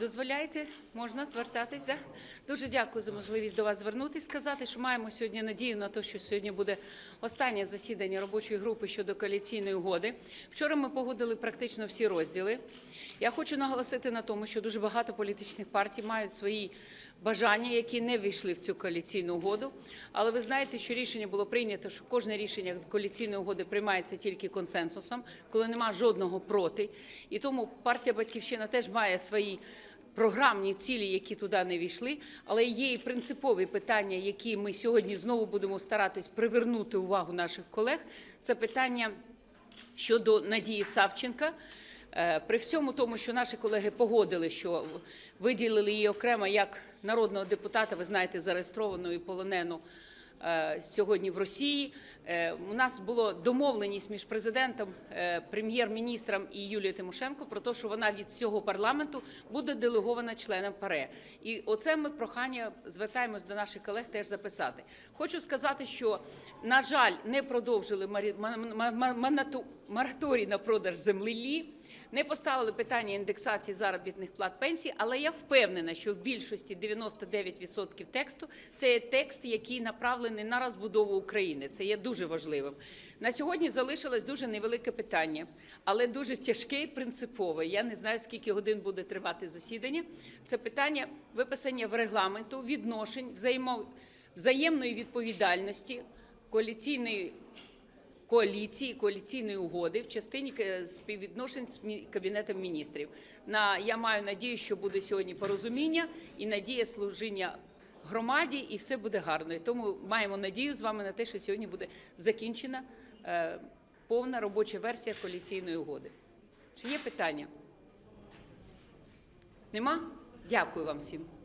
Дозволяєте, можна звертатись, да? Дуже дякую за можливість до вас звернутися, сказати, що маємо сьогодні надію на те, що сьогодні буде останнє засідання робочої групи щодо коаліційної угоди. Вчора ми погодили практично всі розділи. Я хочу наголосити на тому, що дуже багато політичних партій мають свої бажання, які не війшли в цю коаліційну угоду. Але ви знаєте, що рішення було прийнято, що кожне рішення коаліційної угоди приймається тільки консенсусом, коли нема жодного проти. І тому партія Батьківщина теж має свої програмні цілі, які туди не війшли, але є і принципові питання, які ми сьогодні знову будемо старатись привернути увагу наших колег. Це питання щодо Надії Савченка. Е, При всьому тому, що наші колеги погодили, що виділили її окремо як народного депутата, ви знаєте, зареєстровану і полонену сьогодні в Росії. Е, У нас було домовленість між президентом, е, прем'єр-міністром і Юлією Тимошенко про те, що вона від всього парламенту буде делегована членом ПАРЕ. І оце ми прохання звертаємось до наших колег теж записати. Хочу сказати, що на жаль, не продовжили мораторій на продаж землі. Не поставили питання індексації заробітних плат пенсій, але я впевнена, що в більшості 99% тексту це є текст, який направлений на розбудову України. Це є дуже важливим. На сьогодні залишилось дуже невелике питання, але дуже тяжке і принципове. Я не знаю, скільки годин буде тривати засідання. Це питання виписання в регламенту відношень, взаємної відповідальності коаліційної коаліції, коаліційної угоди в частині е, співвідношень з Кабінетом міністрів. На, я маю надію, що буде сьогодні порозуміння і надія служіння громаді, і все буде гарно. І тому маємо надію з вами на те, що сьогодні буде закінчена е, повна робоча версія коаліційної угоди. Чи є питання? Нема? Дякую вам всім.